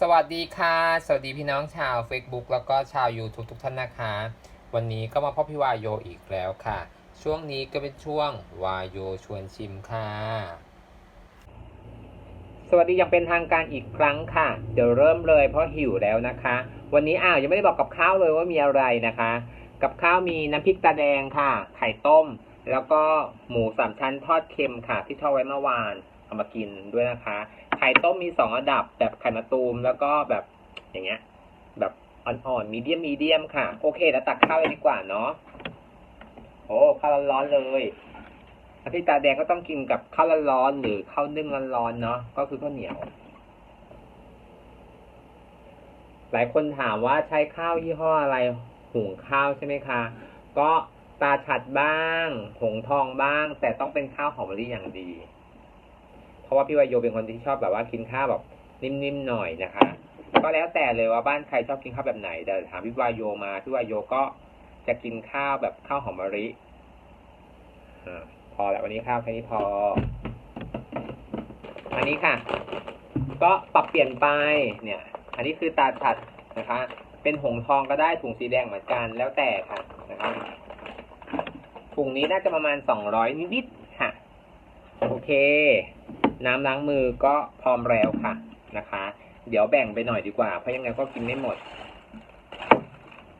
สวัสดีค่ะ สวัสดีพี่น้องชาว Facebook แล้วก็ชาว YouTube ทุกท่านนะคะ วันนี้ก็มาพบพี่วายโยอีกแล้วค่ะ ช่วงนี้ก็เป็นช่วงวายโยชวนชิมค่ะ สวัสดีอย่างเป็นทางการอีกครั้งค่ะ เดี๋ยวเริ่มเลยเพราะหิวแล้วนะคะ วันนี้อ้าวยังไม่ได้บอกกับข้าวเลยว่ามีอะไรนะคะ กับข้าวมีน้ำพริกตาแดงค่ะ ไข่ต้ม แล้วก็หมูสามชั้นทอดเค็มค่ะ ที่ทอดไว้เมื่อวานเอามากินด้วยนะคะ ข่ต้มมีสองระดับแบบไข่มะตูมแล้วก็แบบอย่างเงี้ย แบบอ่อนๆมีเดียมมีเดียมค่ะ โอเคแล้วตักข้าวเลยดีกว่าเนาะโอ้ข้าวร้อนๆเลยน้ำพริตาแดงก็ต้องกินกับข้าวร้อนๆหรือข้าวนึ่งร้อนๆเนาะก็คือข้าวเหนียว หลายคนถามว่าใช้ข้าวยี่ห้ออะไรหุงข้าวใช่ไหมคะ ก็ตาฉัดบ้าง หงทองบ้าง แต่ต้องเป็นข้าวหอมมะลิอย่างดี ราะว่าพี่วายโยเป็นคนที่ชอบแบบว่ากินข้าวแบบนิ่มๆหน่อยนะคะ ก็แล้วแต่เลยว่าบ้านใครชอบกินข้าวแบบไหนเดี๋ยวถามพี่วายโยมาพี่วายโยก็จะกินข้าวแบบข้าวหอมมะลิอพอแล้ววันนี้ข้าวแค่นี้พอ อันนี้ค่ะ ก็ปรับเปลี่ยนไปเนี่ย อันนี้คือตาฉัดนะคะ เป็นหงทองก็ได้ถุงสีแดงเหมือนกันแล้วแต่ค่ะนะคะถุงนี้น่าจะประมาณสองร้อยนิดๆ โอเค น้ำล้างมือก็พร้อมแล้วค่ะนะคะ เดี๋ยวแบ่งไปหน่อยดีกว่า เพราะยังไงก็กินไม่หมด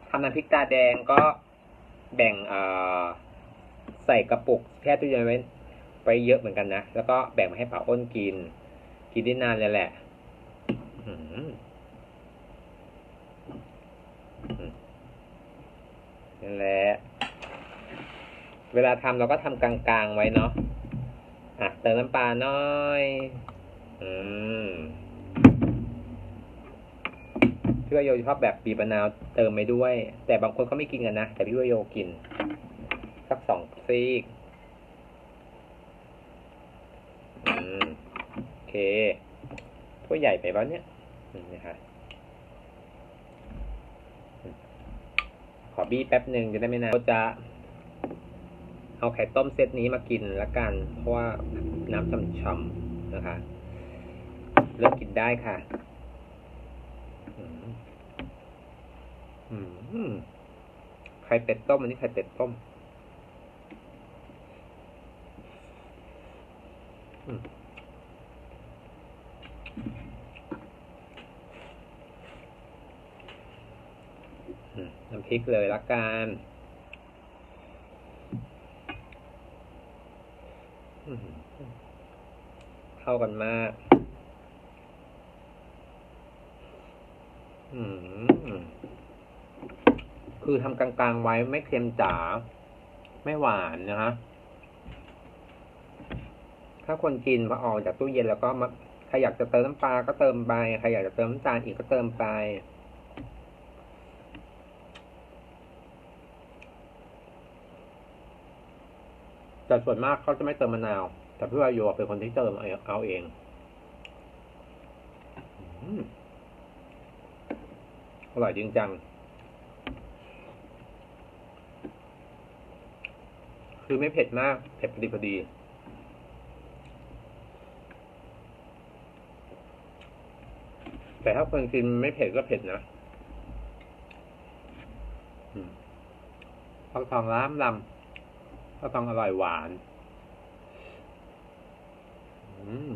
ทำน้ำพริกตาแดงก็แบ่งใส่กระปุกแช่ตู้เย็นไว้ไปเยอะเหมือนกันนะ แล้วก็แบ่งมาให้ป้าอ้นกิน กินได้นานเลยแหละนั่นแหละ เวลาทำเราก็ทำกลางๆไว้เนาะ อะเติมน้ำปลาน่อย อืมพี่วโยชอบแบบบีบะนาวเติมไปด้วย แต่บางคนเขาไม่กินกันนะ แต่พี่วโยกิน สักสองซีก อืม โอเคถ้วใหญ่ไปบ้าเนี่ยนะคะขอบี้แป๊บหนึ่งจะได้ไม่นานก็จะ เอาไข่ต้มเซตนี้มากินละกัน เพราะว่าน้ำฉ่ำๆนะคะ เริ่มกินได้ค่ะไข่เป็ดต้มอันนี้ไข่เป็ดต้มน้ำพริกเลยละกัน อื้อหือ เข้ากันมาก อืม คือทำกลางๆไว้ไม่เค็มจ๋า ไม่หวานนะฮะ ถ้าคนกินพอออกจากตู้เย็นแล้วก็มาใครอยากจะเติมน้ำปลาก็เติมไป ใครอยากจะเติมน้ำตาลอีกก็เติมไปแต่ส่วนมากเขาจะไม่เติมมะนาว แต่พี่วายโยเป็นคนที่เติมเอาเองอร่อยจริงจัง คือไม่เผ็ดมาก เผ็ดพอดีพอดี แต่ถ้าคนกินไม่เผ็ดก็เผ็ดนะฟักทองล้ามลำก็ต้องอร่อยหวาน อืม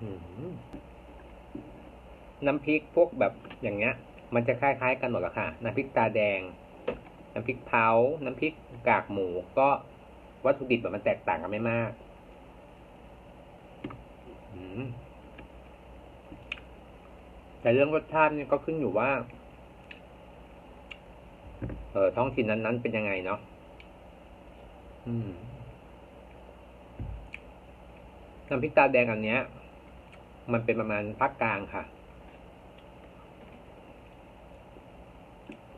อืมน้ำพริกพวกแบบอย่างเงี้ย มันจะคล้ายๆกันหมดละค่ะ น้ำพริกตาแดง น้ำพริกเผา น้ำพริกกากหมู ก็วัตถุดิบแบบมันแตกต่างกันไม่มากแต่เรื่องรสชาตินี่ก็ขึ้นอยู่ว่า เออท้องถิ่นนั้นๆเป็นยังไงเนาะอืมน้ำพริกตาแดงอันเนี้ย มันเป็นประมาณภาคกลางค่ะ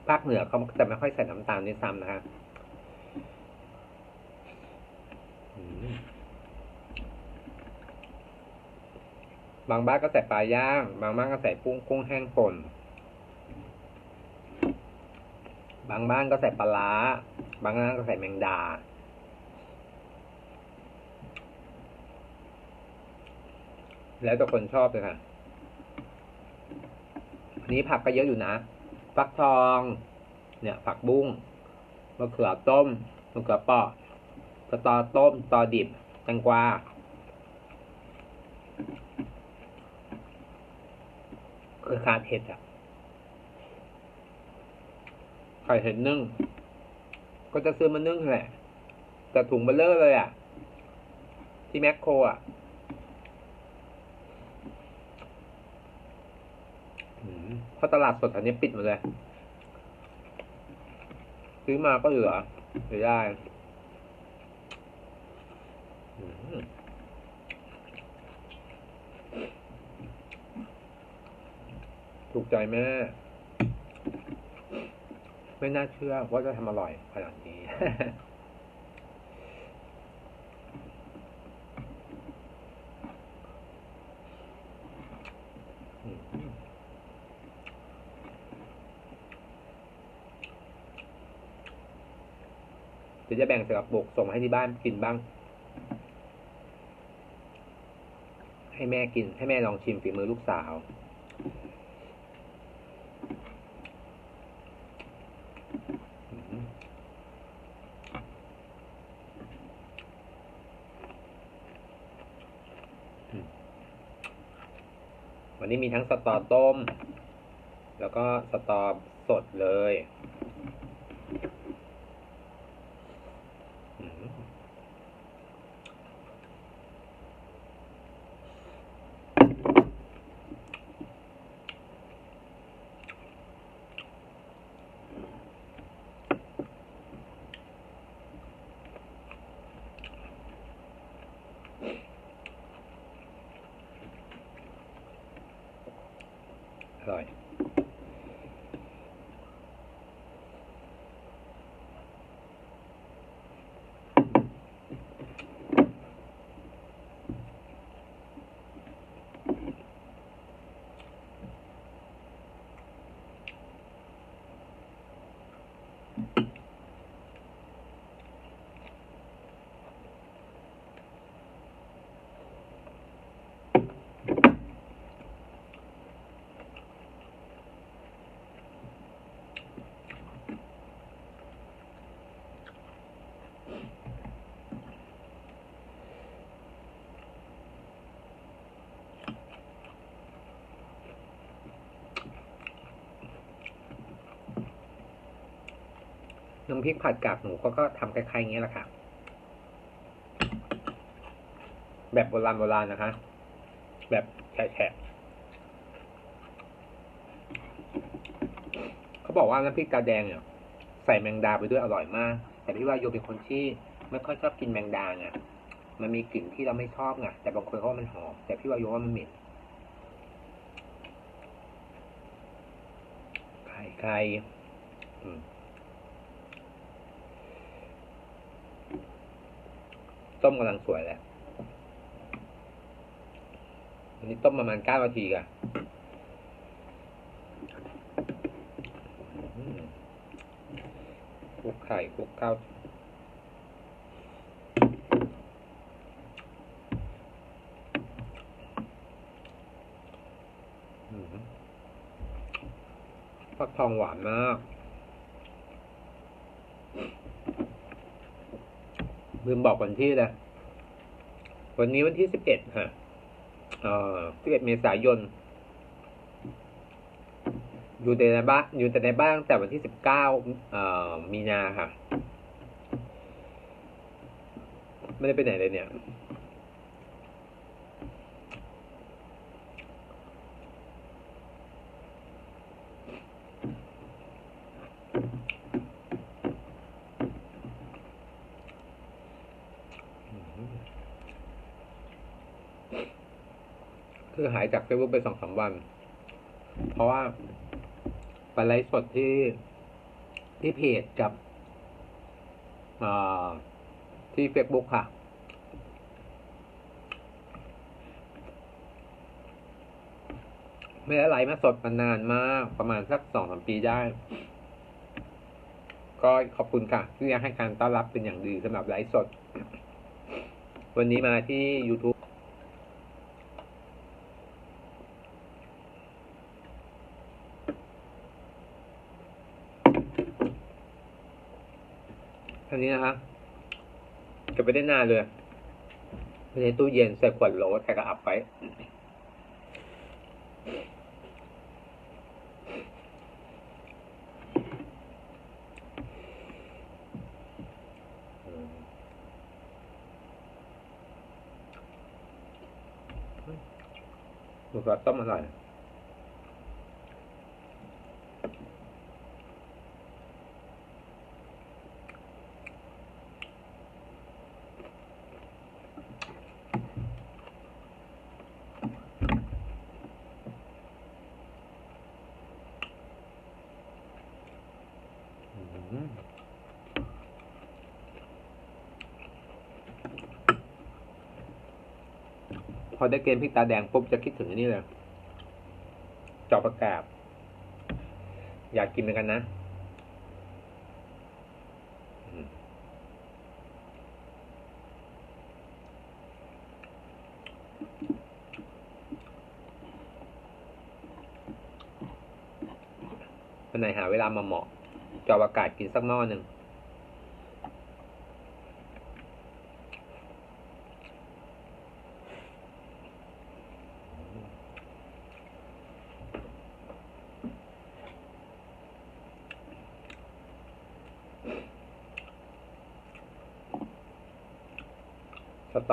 ภาคเหนือเขาจะไม่ค่อยใส่น้ำตาลด้วยซ้ำนะฮะบางบ้านก็ใส่ปลาย่าง บางบ้านก็ใส่กุ้งกุ้งแห้งป่น อ บางบ้านก็ใส่ปลาร้าบางบ้านก็ใส่แมงดา แล้วแต่คนชอบเลยค่ะอันนี้ผักก็เยอะอยู่นะ ฟักทอง เนี่ย ผักบุ้งมะเขือต้มมะเขือเปราะสตอต้มตอดิบแตงกวาคือขาดเห็ดอะ ไข่เห็ดนึ่ง ก็จะซื้อมานึ่งแหละ แต่ถุงเบลเลอร์เลยอะ ที่แมคโครอะเพราะตลาดสดอันนี้ปิดหมดเลย ซื้อมาก็เหลือเหลือได้ถูกใจแม่ ไม่น่าเชื่อว่าจะทำอร่อยขนาดนี้เดี๋ยวจะแบ่งใส่กระปุกส่งให้ที่บ้านกินบ้าง ให้แม่กิน ให้แม่ลองชิมฝีมือลูกสาว อืมอืม วันนี้มีทั้งสตอต้ม แล้วก็สตอสดเลย น้ำพริกผัดกากหมูก็ก็ทำคล้ายๆอย่างนี้แหละค่ะ แบบโบราณโบราณนะคะ แบบแฉะเขาบอกว่าน้ำพริกกาแดงเนี่ยใส่แมงดาไปด้วยอร่อยมาก แต่พี่ว่าโยเป็นคนที่ไม่ค่อยชอบกินแมงดาไงมันมีกลิ่นที่เราไม่ชอบไงแต่บางคนเขาว่ามันหอมแต่พี่ว่าโยว่ามันเหม็นไข่ไข่อืม ต้มกำลังสวยแหละอันนี้ต้มประมาณเก้านาทีก่ะอืมคลุกไข่คลุกข้าวอืมฟักทองหวานมาก ลืมบอกวันที่เลยวันนี้วันที่สิบเอ็ดฮะเอ่อสิบเอ็ดเมษายน อยู่แต่ในบ้านอยู่แต่ในบ้านแต่วันที่สิบเก้าเอ่อมีนาค่ะ ไม่ได้ไปไหนเลยเนี่ย คือหายจากเฟซบุ๊กไปสองสามวัน เพราะว่าไปไลฟ์สดที่ที่เพจกับอที่เฟซบุ๊กค่ะ ไม่ได้ไลฟ์มาสดมานานมาก ประมาณสักสองสามปีได้ ก็ขอบคุณค่ะ ที่ยังให้การต้อนรับเป็นอย่างดีสำหรับไลฟ์สด วันนี้มาที่ YouTube อันนี้นะคะเก็บไปได้นานเลยไม่ในตู้เย็นใส่ขวดโหลใส่กระอับไว้หมูกรอบต้มอร่อย อืมพ อได้เกมพริกตาแดงปุ๊บจะคิดถึงอันนี้เลยจอประกาศ อยากกินเหมือนกันนะวันไหนหาเวลามาเหมาะ จอประกาศกินสักหม้อหนึ่ง สต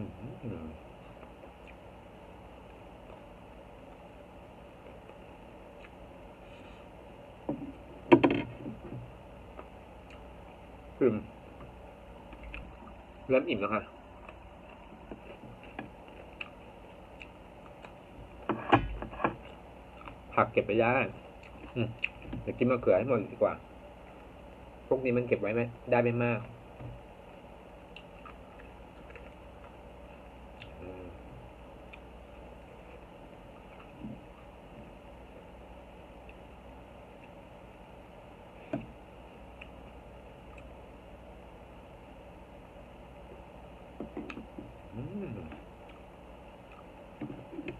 อืมอืมเริ่มอิ่มแล้วค่ะผักเก็บไปได้อืมเดี๋ยวกินมะเขือให้หมดดีกว่า พวกนี้มันเก็บไว้ไหม ได้ไม่มาก อืม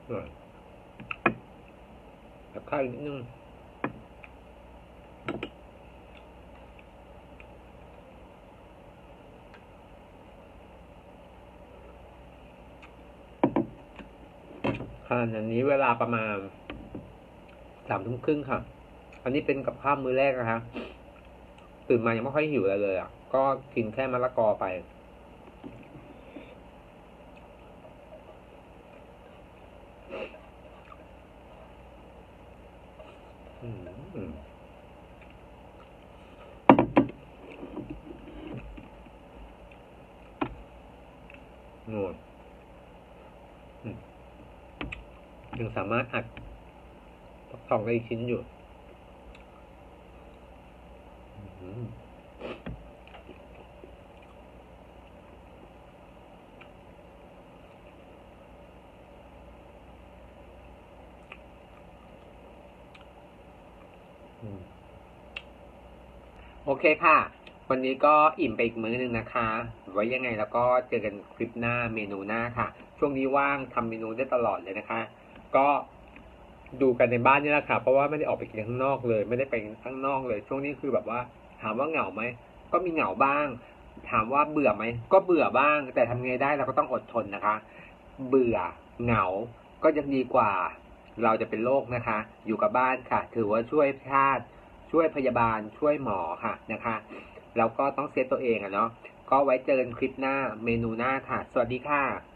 อร่อยกับข้าวอีกนิดนึงค่ะอันนี้เวลาประมาณสามทุ่มครึ่งค่ะ อันนี้เป็นกับข้าวมื้อแรกนะคะตื่นมายังไม่ค่อยหิวอะไรเลยอะ ก็กินแค่มะละกอไป อืมอืมโน่นอืมยังสามารถอัดฟักทองได้อีกชิ้นอยู่โอเคค่ะ วันนี้ก็อิ่มไปอีกมื้อหนึงนะคะ ไว้ยังไงแล้วก็เจอกันคลิปหน้าเมนูหน้าค่ะ ช่วงนี้ว่างทำเมนูได้ตลอดเลยนะคะ ก็ดูกันในบ้านนี่แหละค่ะ เพราะว่าไม่ได้ออกไปกินข้างนอกเลย ไม่ได้ไปข้างนอกเลย ช่วงนี้คือแบบว่า ถามว่าเหงาไหมก็มีเหงาบ้าง ถามว่าเบื่อไหมก็เบื่อบ้าง แต่ทำไงได้เราก็ต้องอดทนนะคะ เบื่อเหงาก็ยังดีกว่า เราจะเป็นโรคนะคะ อยู่กับบ้านค่ะ ถือว่าช่วยชาติช่วยพยาบาลช่วยหมอค่ะนะคะแล้วก็ต้องเซฟตัวเองอะเนาะก็ไว้เจอกันคลิปหน้าเมนูหน้าค่ะ สวัสดีค่ะ